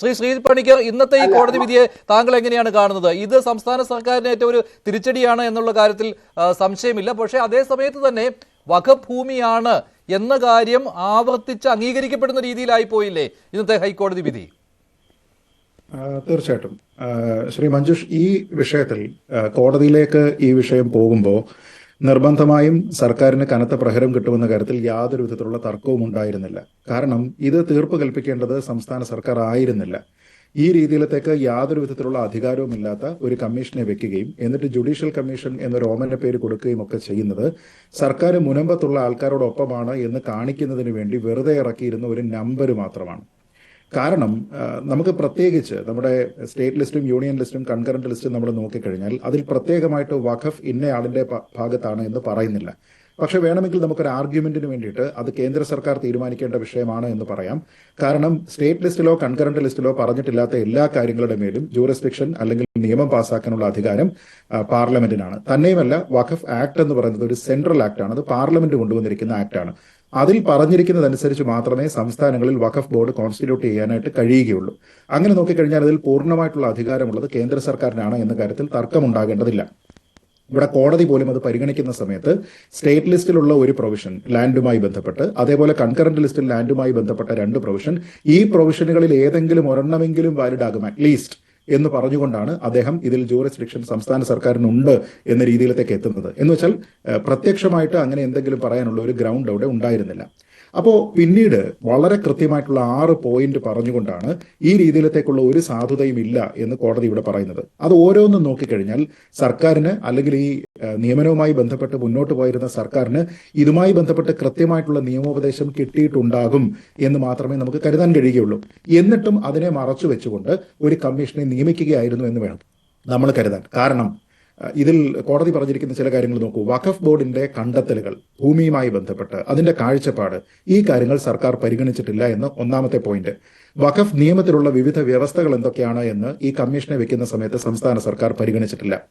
ശ്രീ ശ്രീ പണിക്കർ ഇന്നത്തെ ഈ കോടതി വിധിയെ താങ്കൾ എങ്ങനെയാണ് കാണുന്നത്? ഇത് സംസ്ഥാന സർക്കാരിന് ഏറ്റവും ഒരു തിരിച്ചടിയാണ് എന്നുള്ള കാര്യത്തിൽ സംശയമില്ല. പക്ഷേ അതേ സമയത്ത് തന്നെ വകഭൂമിയാണ് ഭൂമിയാണ് എന്ന കാര്യം ആവർത്തിച്ച് അംഗീകരിക്കപ്പെടുന്ന രീതിയിലായി പോയില്ലേ ഇന്നത്തെ ഹൈക്കോടതി വിധി? തീർച്ചയായിട്ടും. ശ്രീ മഞ്ജുഷ് ഈ വിഷയത്തിൽ കോടതിയിലേക്ക് ഈ വിഷയം പോകുമ്പോൾ നിർബന്ധമായും സർക്കാരിന് കനത്ത പ്രഹരം കിട്ടുമെന്ന കാര്യത്തിൽ യാതൊരു വിധത്തിലുള്ള തർക്കവും ഉണ്ടായിരുന്നില്ല. കാരണം ഇത് തീർപ്പ് കൽപ്പിക്കേണ്ടത് സംസ്ഥാന സർക്കാർ ആയിരുന്നില്ല. ഈ രീതിയിലത്തേക്ക് യാതൊരു വിധത്തിലുള്ള അധികാരവുമില്ലാത്ത ഒരു കമ്മീഷനെ വെക്കുകയും എന്നിട്ട് ജുഡീഷ്യൽ കമ്മീഷൻ എന്നൊരു ഓമന പേര് കൊടുക്കുകയും ഒക്കെ ചെയ്യുന്നത് സർക്കാർ മുനമ്പത്തുള്ള ആൾക്കാരോടൊപ്പമാണ് എന്ന് കാണിക്കുന്നതിന് വേണ്ടി വെറുതെ ഇറക്കിയിരുന്ന ഒരു നമ്പർ മാത്രമാണ്. കാരണം നമുക്ക് പ്രത്യേകിച്ച് നമ്മുടെ സ്റ്റേറ്റ് ലിസ്റ്റും യൂണിയൻ ലിസ്റ്റും കൺകറന്റ് ലിസ്റ്റും നമ്മൾ നോക്കിക്കഴിഞ്ഞാൽ അതിൽ പ്രത്യേകമായിട്ട് വഖഫ് ഇന്നയാളിന്റെ ഭാഗത്താണ് എന്ന് പറയുന്നില്ല. പക്ഷെ വേണമെങ്കിൽ നമുക്കൊരു ആർഗ്യുമെന്റിന് വേണ്ടിയിട്ട് അത് കേന്ദ്ര സർക്കാർ തീരുമാനിക്കേണ്ട വിഷയമാണ് എന്ന് പറയാം. കാരണം സ്റ്റേറ്റ് ലിസ്റ്റിലോ കൺകറന്റ് ലിസ്റ്റിലോ പറഞ്ഞിട്ടില്ലാത്ത എല്ലാ കാര്യങ്ങളുടെ മേലും ജൂറിസ്ഡിക്ഷൻ അല്ലെങ്കിൽ നിയമം പാസ്സാക്കാനുള്ള അധികാരം പാർലമെന്റിനാണ്. തന്നെയുമല്ല വഖഫ് ആക്ട് എന്ന് പറയുന്നത് ഒരു സെൻട്രൽ ആക്ട് ആണ് അത് പാർലമെന്റ് കൊണ്ടുവന്നിരിക്കുന്ന ആക്ട് ആണ് അതിൽ പറഞ്ഞിരിക്കുന്നതനുസരിച്ച് മാത്രമേ സംസ്ഥാനങ്ങളിൽ വഖഫ് ബോർഡ് കോൺസ്റ്റിറ്റ്യൂട്ട് ചെയ്യാനായിട്ട് കഴിയുകയുള്ളൂ. അങ്ങനെ നോക്കിക്കഴിഞ്ഞാൽ അതിൽ പൂർണമായിട്ടുള്ള അധികാരമുള്ളത് കേന്ദ്ര സർക്കാരിനാണ് എന്ന കാര്യത്തിൽ തർക്കമുണ്ടാകേണ്ടതില്ല. ഇവിടെ കോടതി പോലും അത് പരിഗണിക്കുന്ന സമയത്ത് സ്റ്റേറ്റ് ലിസ്റ്റിലുള്ള ഒരു പ്രൊവിഷൻ ലാൻഡുമായി ബന്ധപ്പെട്ട് അതേപോലെ കൺകറന്റ് ലിസ്റ്റിൽ ലാൻഡുമായി ബന്ധപ്പെട്ട രണ്ട് പ്രൊവിഷൻ ഈ പ്രൊവിഷനുകളിൽ ഏതെങ്കിലും ഒരെണ്ണമെങ്കിലും വാലിഡ് ആകും അറ്റ്ലീസ്റ്റ്. എന്ന് പറഞ്ഞുകൊണ്ടാണ് അദ്ദേഹം ഇതിൽ ജൂറിസ്ഡിക്ഷൻ സംസ്ഥാന സർക്കാരിനുണ്ട് എന്ന രീതിയിലത്തേക്ക് എത്തുന്നത്. എന്ന് വെച്ചാൽ പ്രത്യക്ഷമായിട്ട് അങ്ങനെ എന്തെങ്കിലും പറയാനുള്ള ഒരു ഗ്രൗണ്ട് അവിടെ ഉണ്ടായിരുന്നില്ല. അപ്പോൾ പിന്നീട് വളരെ കൃത്യമായിട്ടുള്ള ആറ് പോയിന്റ് പറഞ്ഞുകൊണ്ടാണ് ഈ രീതിയിലത്തേക്കുള്ള ഒരു സാധുതയും ഇല്ല എന്ന് കോടതി ഇവിടെ പറയുന്നത്. അത് ഓരോന്നും നോക്കിക്കഴിഞ്ഞാൽ സർക്കാരിന് അല്ലെങ്കിൽ ഈ നിയമനവുമായി ബന്ധപ്പെട്ട് മുന്നോട്ട് പോയിരുന്ന സർക്കാരിന് ഇതുമായി ബന്ധപ്പെട്ട് കൃത്യമായിട്ടുള്ള നിയമോപദേശം കിട്ടിയിട്ടുണ്ടാകും എന്ന് മാത്രമേ നമുക്ക് കരുതാൻ കഴിയുകയുള്ളൂ. എന്നിട്ടും അതിനെ മറച്ചു വെച്ചുകൊണ്ട് ഒരു കമ്മീഷനെ നിയമിക്കുകയായിരുന്നു എന്ന് വേണം നമ്മൾ കരുതാൻ. കാരണം ഇതിൽ കോടതി പറഞ്ഞിരിക്കുന്ന ചില കാര്യങ്ങൾ നോക്കൂ. വഖഫ് ബോർഡിന്റെ കണ്ടെത്തലുകൾ ഭൂമിയുമായി ബന്ധപ്പെട്ട് അതിന്റെ കാഴ്ചപ്പാട് ഈ കാര്യങ്ങൾ സർക്കാർ പരിഗണിച്ചിട്ടില്ല എന്ന് ഒന്നാമത്തെ പോയിന്റ്. വഖഫ് നിയമത്തിലുള്ള വിവിധ വ്യവസ്ഥകൾ എന്തൊക്കെയാണ് എന്ന് ഈ കമ്മീഷനെ വെക്കുന്ന സമയത്ത് സംസ്ഥാന സർക്കാർ പരിഗണിച്ചിട്ടില്ല.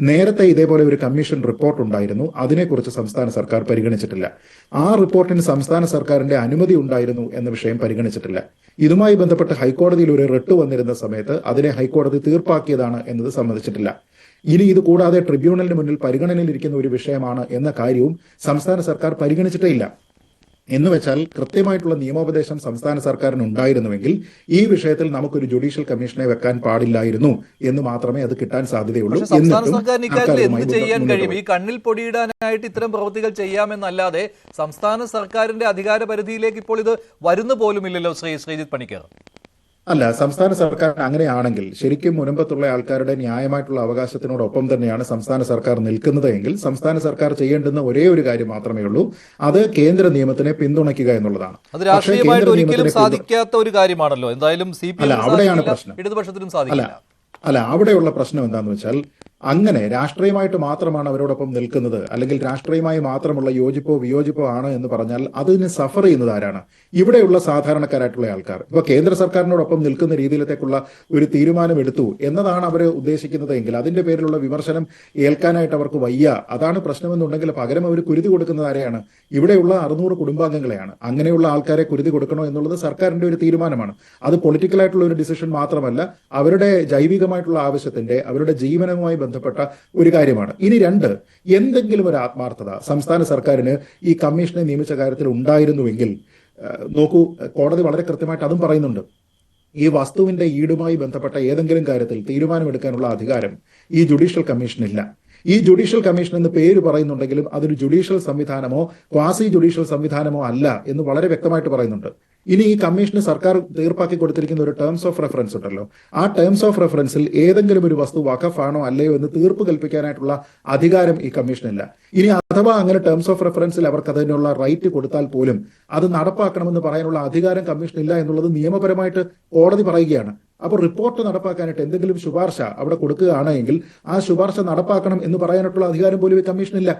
നേരത്തെ ഇതേപോലെ ഒരു കമ്മീഷൻ റിപ്പോർട്ട് ഉണ്ടായിരുന്നു. അതിനെക്കുറിച്ച് സംസ്ഥാന സർക്കാർ പരിഗണിച്ചിട്ടില്ല. ആ റിപ്പോർട്ടിന് സംസ്ഥാന സർക്കാരിന്റെ അനുമതി ഉണ്ടായിരുന്നു എന്ന വിഷയം പരിഗണിച്ചിട്ടില്ല. ഇതുമായി ബന്ധപ്പെട്ട് ഹൈക്കോടതിയിൽ ഒരു റിട്ട് വന്നിരുന്ന സമയത്ത് അതിനെ ഹൈക്കോടതി തീർപ്പാക്കിയതാണ് എന്നത് സമ്മതിച്ചിട്ടില്ല. ഇനി ഇത് കൂടാതെ ട്രിബ്യൂണലിന് മുന്നിൽ പരിഗണനയിലിരിക്കുന്ന ഒരു വിഷയമാണ് എന്ന കാര്യവും സംസ്ഥാന സർക്കാർ പരിഗണിച്ചിട്ടേ ഇല്ല. എന്ന് വെച്ചാൽ കൃത്യമായിട്ടുള്ള നിയമോപദേശം സംസ്ഥാന സർക്കാരിന് ഉണ്ടായിരുന്നുവെങ്കിൽ ഈ വിഷയത്തിൽ നമുക്കൊരു ജുഡീഷ്യൽ കമ്മീഷനെ വെക്കാൻ പാടില്ലായിരുന്നു എന്ന് മാത്രമേ അത് കിട്ടാൻ സാധ്യതയുള്ളൂ. എന്ത് ചെയ്യാൻ കഴിയും? ഈ കണ്ണിൽ പൊടിയിടാനായിട്ട് ഇത്തരം പ്രവൃത്തികൾ ചെയ്യാമെന്നല്ലാതെ സംസ്ഥാന സർക്കാരിന്റെ അധികാര പരിധിയിലേക്ക് ഇപ്പോൾ ഇത് വരുന്നു പോലുമില്ലല്ലോ ശ്രീ ശ്രീജിത് പണിക്കർ. അല്ല സംസ്ഥാന സർക്കാർ അങ്ങനെയാണെങ്കിൽ ശരിക്കും മുനമ്പത്തുള്ള ആൾക്കാരുടെ ന്യായമായിട്ടുള്ള അവകാശത്തിനോടൊപ്പം തന്നെയാണ് സംസ്ഥാന സർക്കാർ നിൽക്കുന്നത് എങ്കിൽ സംസ്ഥാന സർക്കാർ ചെയ്യേണ്ടുന്ന ഒരേ ഒരു കാര്യം മാത്രമേ ഉള്ളൂ. അത് കേന്ദ്ര നിയമത്തിനെ പിന്തുണയ്ക്കുക എന്നുള്ളതാണ്. അത് പക്ഷേ രാഷ്ട്രീയമായിട്ട് ഒരിക്കലും സാധിക്കാത്ത ഒരു കാര്യമാണല്ലോ. എന്തായാലും സി പി അല്ല, അവിടെയാണ് പ്രശ്നം. ഇടതുപക്ഷത്തിനും സാധിക്കില്ല. അല്ല അവിടെയുള്ള പ്രശ്നം എന്താണെന്ന് വെച്ചാൽ അങ്ങനെ രാഷ്ട്രീയമായിട്ട് മാത്രമാണ് അവരോടൊപ്പം നിൽക്കുന്നത്. അല്ലെങ്കിൽ രാഷ്ട്രീയമായി മാത്രമുള്ള യോജിപ്പോ വിയോജിപ്പോ ആണ് എന്ന് പറഞ്ഞാൽ അതിന് സഫർ ചെയ്യുന്നത് ആരാണ്? ഇവിടെയുള്ള സാധാരണക്കാരായിട്ടുള്ള ആൾക്കാർ. ഇപ്പൊ കേന്ദ്ര സർക്കാരിനോടൊപ്പം നിൽക്കുന്ന രീതിയിലത്തേക്കുള്ള ഒരു തീരുമാനം എടുത്തു എന്നതാണ് അവർ ഉദ്ദേശിക്കുന്നത് എങ്കിൽ അതിന്റെ പേരിലുള്ള വിമർശനം ഏൽക്കാനായിട്ട് അവർക്ക് വയ്യ. അതാണ് പ്രശ്നമെന്നുണ്ടെങ്കിൽ പകരം അവർ കുരുതി കൊടുക്കുന്നത് ആരെയാണ്? ഇവിടെയുള്ള അറുന്നൂറ് കുടുംബാംഗങ്ങളെയാണ്. അങ്ങനെയുള്ള ആൾക്കാരെ കുരുതി കൊടുക്കണോ എന്നുള്ളത് സർക്കാരിന്റെ ഒരു തീരുമാനമാണ്. അത് പൊളിറ്റിക്കൽ ആയിട്ടുള്ള ഒരു ഡിസിഷൻ മാത്രമല്ല അവരുടെ ജൈവികമായിട്ടുള്ള ആവശ്യത്തിന്റെ അവരുടെ ജീവനവുമായി ബന്ധപ്പെട്ട ഒരു കാര്യമാണ്. ഇനി രണ്ട് എന്തെങ്കിലും ഒരു ആത്മാർത്ഥത. സംസ്ഥാന സർക്കാരിന് ഈ കമ്മീഷനെ നിയമിച്ച കാര്യത്തിൽ ഉണ്ടായിരുന്നുവെങ്കിൽ നോക്കൂ കോടതി വളരെ കൃത്യമായിട്ട് അതും പറയുന്നുണ്ട്. ഈ വസ്തുവിന്റെ ഈടുമായി ബന്ധപ്പെട്ട ഏതെങ്കിലും കാര്യത്തിൽ തീരുമാനമെടുക്കാനുള്ള അധികാരം ഈ ജുഡീഷ്യൽ കമ്മീഷനില്ല. ഈ ജുഡീഷ്യൽ കമ്മീഷൻ എന്ന് പേര് പറയുന്നുണ്ടെങ്കിലും അതൊരു ജുഡീഷ്യൽ സംവിധാനമോ ക്വാസി ജുഡീഷ്യൽ സംവിധാനമോ അല്ല എന്ന് വളരെ വ്യക്തമായിട്ട് പറയുന്നുണ്ട്. ഇനി ഈ കമ്മീഷന് സർക്കാർ തീർപ്പാക്കി കൊടുത്തിരിക്കുന്ന ഒരു ടേംസ് ഓഫ് റെഫറൻസ് ഉണ്ടല്ലോ. ആ ടേംസ് ഓഫ് റെഫറൻസിൽ ഏതെങ്കിലും ഒരു വസ്തു വഖഫാണോ അല്ലയോ എന്ന് തീർപ്പ് കൽപ്പിക്കാനായിട്ടുള്ള അധികാരം ഈ കമ്മീഷനില്ല. ഇനി അഥവാ അങ്ങനെ ടേംസ് ഓഫ് റെഫറൻസിൽ അവർക്ക് അതിനുള്ള റൈറ്റ് കൊടുത്താൽ പോലും അത് നടപ്പാക്കണമെന്ന് പറയാനുള്ള അധികാരം കമ്മീഷനില്ല എന്നുള്ളത് നിയമപരമായിട്ട് കോടതി പറയുകയാണ്. അപ്പോൾ റിപ്പോർട്ട് നടപ്പാക്കാനായിട്ട് എന്തെങ്കിലും ശുപാർശ അവിടെ കൊടുക്കുകയാണെങ്കിൽ ആ ശുപാർശ നടപ്പാക്കണം എന്ന് പറയാനായിട്ടുള്ള അധികാരം പോലും ഈ കമ്മീഷനില്ല.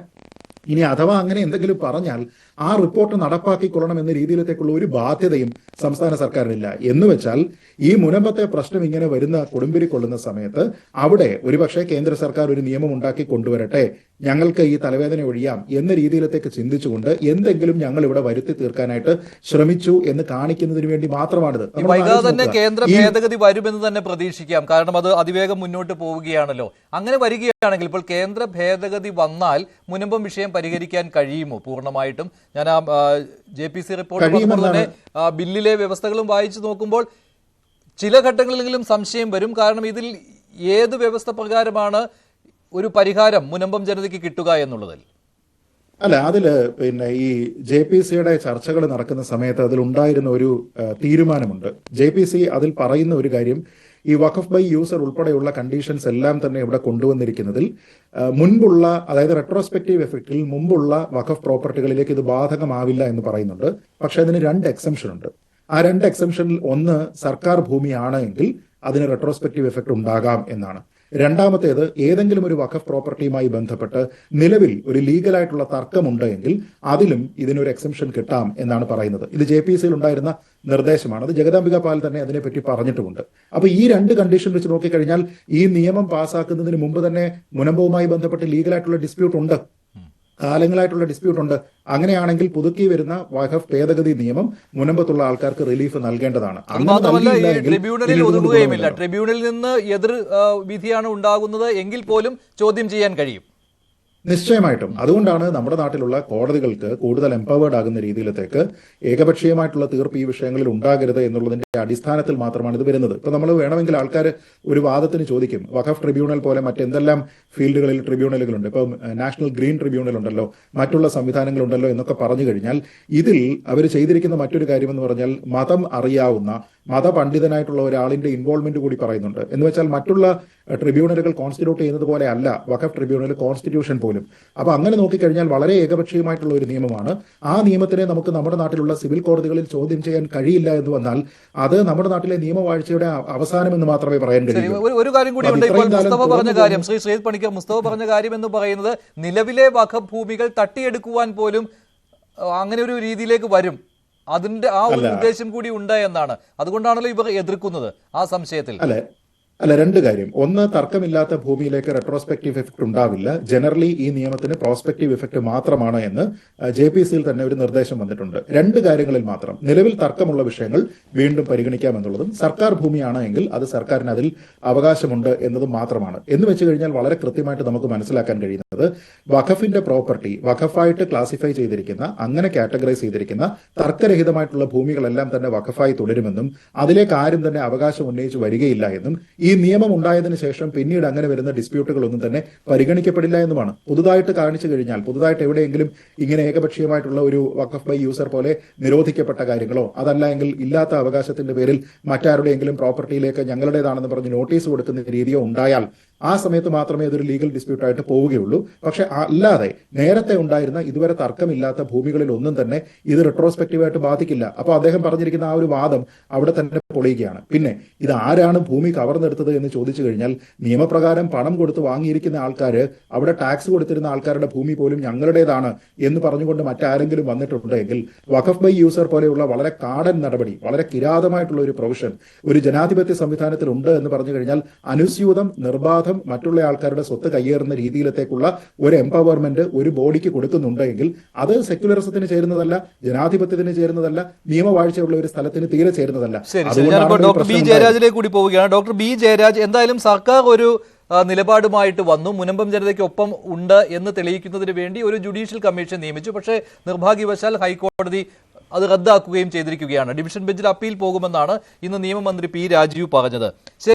ഇനി അഥവാ അങ്ങനെ എന്തെങ്കിലും പറഞ്ഞാൽ ആ റിപ്പോർട്ട് നടപ്പാക്കിക്കൊള്ളണം എന്ന രീതിയിലത്തേക്കുള്ള ഒരു ബാധ്യതയും സംസ്ഥാന സർക്കാരിനില്ല. എന്ന് വെച്ചാൽ ഈ മുനമ്പത്തെ പ്രശ്നം ഇങ്ങനെ വരുന്ന കൊടുമ്പിരി കൊള്ളുന്ന സമയത്ത് അവിടെ ഒരുപക്ഷെ കേന്ദ്ര സർക്കാർ ഒരു നിയമം ഉണ്ടാക്കി കൊണ്ടുവരട്ടെ ഞങ്ങൾക്ക് ഈ തലവേദന ഒഴിയാം എന്ന രീതിയിലത്തേക്ക് ചിന്തിച്ചുകൊണ്ട് എന്തെങ്കിലും ഞങ്ങൾ ഇവിടെ വരുത്തി തീർക്കാനായിട്ട് ശ്രമിച്ചു എന്ന് കാണിക്കുന്നതിന് വേണ്ടി മാത്രമാണിത്. വൈകാതെ തന്നെ. കേന്ദ്ര ഭേദഗതി വരുമെന്ന് തന്നെ പ്രതീക്ഷിക്കാം. കാരണം അത് അതിവേഗം മുന്നോട്ട് പോവുകയാണല്ലോ. അങ്ങനെ വരികയാണെങ്കിൽ ഇപ്പോൾ കേന്ദ്ര ഭേദഗതി വന്നാൽ മുനമ്പം വിഷയം പരിഹരിക്കാൻ കഴിയുമോ? പൂർണമായിട്ടും. ഞാൻ ആ ജെ പി സി റിപ്പോർട്ട് തന്നെ ബില്ലിലെ വ്യവസ്ഥകളും വായിച്ചു നോക്കുമ്പോൾ ചില ഘട്ടങ്ങളിലെങ്കിലും സംശയം വരും. കാരണം ഇതിൽ ഏത് വ്യവസ്ഥ പ്രകാരമാണ് ഒരു പരിഹാരം മുനമ്പം ജനതയ്ക്ക് കിട്ടുക എന്നുള്ളതിൽ. അല്ല അതിൽ പിന്നെ ഈ ജെ പി സിയുടെ ചർച്ചകൾ നടക്കുന്ന സമയത്ത് അതിലുണ്ടായിരുന്ന ഒരു തീരുമാനമുണ്ട്. ജെ പി സി അതിൽ പറയുന്ന ഒരു കാര്യം ഈ വഖഫ് ബൈ യൂസർ ഉൾപ്പെടെയുള്ള കണ്ടീഷൻസ് എല്ലാം തന്നെ ഇവിടെ കൊണ്ടുവന്നിരിക്കുന്നതിൽ മുൻപുള്ള അതായത് റെട്രോസ്പെക്റ്റീവ് എഫക്റ്റിൽ മുമ്പുള്ള വഖഫ് പ്രോപ്പർട്ടികളിലേക്ക് ഇത് ബാധകമാവില്ല എന്ന് പറയുന്നുണ്ട്. പക്ഷെ അതിന് രണ്ട് എക്സംഷൻ ഉണ്ട്. ആ രണ്ട് എക്സംഷനിൽ ഒന്ന് സർക്കാർ ഭൂമിയാണ് എങ്കിൽ അതിന് റെട്രോസ്പെക്റ്റീവ് എഫക്ട് ഉണ്ടാകാം എന്നാണ്. രണ്ടാമത്തേത് ഏതെങ്കിലും ഒരു വഖഫ് പ്രോപ്പർട്ടിയുമായി ബന്ധപ്പെട്ട് നിലവിൽ ഒരു ലീഗലായിട്ടുള്ള തർക്കമുണ്ട് എങ്കിൽ അതിലും ഇതിനൊരു എക്സംഷൻ കിട്ടാം എന്നാണ് പറയുന്നത്. ഇത് ജെ പി സിയിൽ ഉണ്ടായിരുന്ന നിർദ്ദേശമാണ്. അത് ജഗദാംബിക പാൽ തന്നെ അതിനെപ്പറ്റി പറഞ്ഞിട്ടുമുണ്ട്. അപ്പൊ ഈ രണ്ട് കണ്ടീഷൻ വെച്ച് നോക്കിക്കഴിഞ്ഞാൽ ഈ നിയമം പാസ്സാക്കുന്നതിന് മുമ്പ് തന്നെ മുനമ്പവുമായി ബന്ധപ്പെട്ട് ലീഗലായിട്ടുള്ള ഡിസ്പ്യൂട്ട് ഉണ്ട്. കാലങ്ങളായിട്ടുള്ള ഡിസ്പ്യൂട്ട് ഉണ്ട് അങ്ങനെയാണെങ്കിൽ പുതുക്കി വരുന്ന വഖഫ് ഭേദഗതി നിയമം മുനമ്പത്തുള്ള ആൾക്കാർക്ക് റിലീഫ് നൽകേണ്ടതാണ്. ട്രിബ്യൂണലിൽ ഒതുങ്ങുകയുമില്ല. ട്രിബ്യൂണലിൽ നിന്ന് എതിർ വിധിയാണ് ഉണ്ടാകുന്നത് എങ്കിൽ പോലും ചോദ്യം ചെയ്യാൻ കഴിയും. നിശ്ചയമായിട്ടും. അതുകൊണ്ടാണ് നമ്മുടെ നാട്ടിലുള്ള കോടതികൾക്ക് കൂടുതൽ എംപവേർഡ് ആകുന്ന രീതിയിലത്തേക്ക് ഏകപക്ഷീയമായിട്ടുള്ള തീർപ്പ് ഈ വിഷയങ്ങളിൽ ഉണ്ടാകരുത് എന്നുള്ളതിന്റെ അടിസ്ഥാനത്തിൽ മാത്രമാണ് ഇത് വരുന്നത്. ഇപ്പൊ നമ്മൾ വേണമെങ്കിൽ ആൾക്കാർ ഒരു വാദത്തിന് ചോദിക്കും. വഖഫ് ട്രിബ്യൂണൽ പോലെ മറ്റെന്തെല്ലാം ഫീൽഡുകളിൽ ട്രിബ്യൂണലുകളുണ്ട്. ഇപ്പം നാഷണൽ ഗ്രീൻ ട്രിബ്യൂണൽ ഉണ്ടല്ലോ മറ്റുള്ള സംവിധാനങ്ങളുണ്ടല്ലോ എന്നൊക്കെ പറഞ്ഞു കഴിഞ്ഞാൽ ഇതിൽ അവർ ചെയ്തിരിക്കുന്ന മറ്റൊരു കാര്യം എന്ന് പറഞ്ഞാൽ മതം അറിയാവുന്ന മതപണ്ഡിതനായിട്ടുള്ള ഒരാളിന്റെ ഇൻവോൾവ്മെന്റ് കൂടി പറയുന്നുണ്ട്. എന്ന് വെച്ചാൽ മറ്റുള്ള ട്രിബ്യൂണലുകൾ കോൺസ്റ്റിറ്റ്യൂട്ട് ചെയ്യുന്നത് പോലെ അല്ല. വഖഫ് ട്രിബ്യൂണൽ കോൺസ്റ്റിറ്റ്യൂഷൻ പോലും അപ്പൊ അങ്ങനെ നോക്കിക്കഴിഞ്ഞാൽ വളരെ ഏകപക്ഷീയമായിട്ടുള്ള ഒരു നിയമമാണ്. ആ നിയമത്തിനെ നമുക്ക് നമ്മുടെ നാട്ടിലുള്ള സിവിൽ കോടതികളിൽ ചോദ്യം ചെയ്യാൻ കഴിയില്ല എന്ന് വന്നാൽ അത് നമ്മുടെ നാട്ടിലെ നിയമവാഴ്ചയുടെ അവസാനം എന്ന് മാത്രമേ പറയാൻ കഴിയൂ. ഒരു കാര്യം കൂടി മുസ്തഫ പറഞ്ഞ കാര്യം ശ്രീ ശ്രീത് പണിക്കർ മുസ്തഫ പറഞ്ഞ കാര്യം എന്ന് പറയുന്നത് നിലവിലെ വഖഫ് ഭൂമികൾ തട്ടിയെടുക്കുവാൻ പോലും അങ്ങനെ ഒരു രീതിയിലേക്ക് വരും. അതിന്റെ ആ ഒരു ഉദ്ദേശം കൂടി ഉണ്ട് എന്നാണ്. അതുകൊണ്ടാണല്ലോ ഇവർ എതിർക്കുന്നത് ആ സംശയത്തിൽ. അല്ലെ രണ്ട് കാര്യം. ഒന്ന് തർക്കമില്ലാത്ത ഭൂമിയിലേക്ക് റെട്രോസ്പെക്റ്റീവ് എഫക്ട് ഉണ്ടാവില്ല. ജനറലി ഈ നിയമത്തിന് പ്രോസ്പെക്റ്റീവ് എഫക്ട് മാത്രമാണ് എന്ന് ജെ പി സിയിൽ തന്നെ ഒരു നിർദ്ദേശം വന്നിട്ടുണ്ട്. രണ്ട് കാര്യങ്ങളിൽ മാത്രം. നിലവിൽ തർക്കമുള്ള വിഷയങ്ങൾ വീണ്ടും പരിഗണിക്കാമെന്നുള്ളതും സർക്കാർ ഭൂമിയാണ് എങ്കിൽ അത് സർക്കാരിന് അതിൽ അവകാശമുണ്ട് എന്നതും മാത്രമാണ്. എന്ന് വെച്ച് കഴിഞ്ഞാൽ വളരെ കൃത്യമായിട്ട് നമുക്ക് മനസ്സിലാക്കാൻ കഴിയുന്നത് വഖഫിന്റെ പ്രോപ്പർട്ടി വഖഫായിട്ട് ക്ലാസിഫൈ ചെയ്തിരിക്കുന്ന അങ്ങനെ കാറ്റഗറൈസ് ചെയ്തിരിക്കുന്ന തർക്കരഹിതമായിട്ടുള്ള ഭൂമികളെല്ലാം തന്നെ വഖഫായി തുടരുമെന്നും അതിലേക്ക് ആരും തന്നെ അവകാശം ഉന്നയിച്ച് വരികയില്ല എന്നും ഈ നിയമം ഉണ്ടായതിനു ശേഷം പിന്നീട് അങ്ങനെ വരുന്ന ഡിസ്പ്യൂട്ടുകളൊന്നും തന്നെ പരിഗണിക്കപ്പെടില്ല എന്നുമാണ്. പുതുതായിട്ട് കാണിച്ചു കഴിഞ്ഞാൽ പുതുതായിട്ട് എവിടെയെങ്കിലും ഇങ്ങനെ ഏകപക്ഷീയമായിട്ടുള്ള ഒരു വഖഫ് ബൈ യൂസർ പോലെ നിരോധിക്കപ്പെട്ട കാര്യങ്ങളോ അതല്ല എങ്കിൽ ഇല്ലാത്ത അവകാശത്തിന്റെ പേരിൽ മറ്റാരുടെയെങ്കിലും പ്രോപ്പർട്ടിയിലേക്ക് ഞങ്ങളുടേതാണെന്ന് പറഞ്ഞ് നോട്ടീസ് കൊടുക്കുന്ന രീതിയോ ഉണ്ടായാൽ ആ സമയത്ത് മാത്രമേ അതൊരു ലീഗൽ ഡിസ്പ്യൂട്ട് ആയിട്ട് പോവുകയുള്ളൂ. പക്ഷെ അല്ലാതെ നേരത്തെ ഉണ്ടായിരുന്ന ഇതുവരെ തർക്കമില്ലാത്ത ഭൂമികളിൽ ഒന്നും തന്നെ ഇത് റെട്രോസ്പെക്റ്റീവായിട്ട് ബാധിക്കില്ല. അപ്പൊ അദ്ദേഹം പറഞ്ഞിരിക്കുന്ന ആ ഒരു വാദം അവിടെ തന്നെ പൊളിയുകയാണ്. പിന്നെ ഇത് ആരാണ് ഭൂമി കവർന്നെടുത്തത് എന്ന് ചോദിച്ചു കഴിഞ്ഞാൽ നിയമപ്രകാരം പണം കൊടുത്ത് വാങ്ങിയിരിക്കുന്ന ആൾക്കാർ അവിടെ ടാക്സ് കൊടുത്തിരുന്ന ആൾക്കാരുടെ ഭൂമി പോലും ഞങ്ങളുടേതാണ് എന്ന് പറഞ്ഞുകൊണ്ട് മറ്റാരെങ്കിലും വന്നിട്ടുണ്ടെങ്കിൽ വഖഫ് ബൈ യൂസർ പോലെയുള്ള വളരെ കാടൻ നടപടി വളരെ കിരാതമായിട്ടുള്ള ഒരു പ്രൊവിഷൻ ഒരു ജനാധിപത്യ സംവിധാനത്തിൽ ഉണ്ട് എന്ന് പറഞ്ഞു കഴിഞ്ഞാൽ അനുസ്യൂതം നിർബാധം മറ്റുള്ള ആൾക്കാരുടെ സ്വത്ത് കയ്യേറുന്ന രീതിയിലത്തേക്കുള്ള ഒരു എംപവർമെന്റ് ഒരു ബോഡിക്ക് കൊടുക്കുന്നുണ്ടെങ്കിൽ അത് സെക്യുലറിസത്തിന് ചേരുന്നതല്ല ജനാധിപത്യത്തിന് ചേരുന്നതല്ല നിയമവാഴ്ചയുള്ള ഒരു സ്ഥലത്തിന് തീരെ ചേരുന്നതല്ല. ഡോക്ടർ ബി ജയരാജിലേക്ക് കൂടി പോവുകയാണ്. ഡോക്ടർ ബി ജയരാജ് എന്തായാലും സർക്കാർ ഒരു നിലപാടുമായിട്ട് വന്നു. മുനമ്പം ജനതയ്ക്ക് ഒപ്പം ഉണ്ട് എന്ന് തെളിയിക്കുന്നതിന് വേണ്ടി ഒരു ജുഡീഷ്യൽ കമ്മീഷൻ നിയമിച്ചു. പക്ഷേ നിർഭാഗ്യവശാൽ ഹൈക്കോടതി അത് റദ്ദാക്കുകയും ചെയ്തിരിക്കുകയാണ്. ഡിവിഷൻ ബെഞ്ചിൽ അപ്പീൽ പോകുമെന്നാണ് ഇന്ന് നിയമമന്ത്രി പി രാജീവ് പറഞ്ഞത്.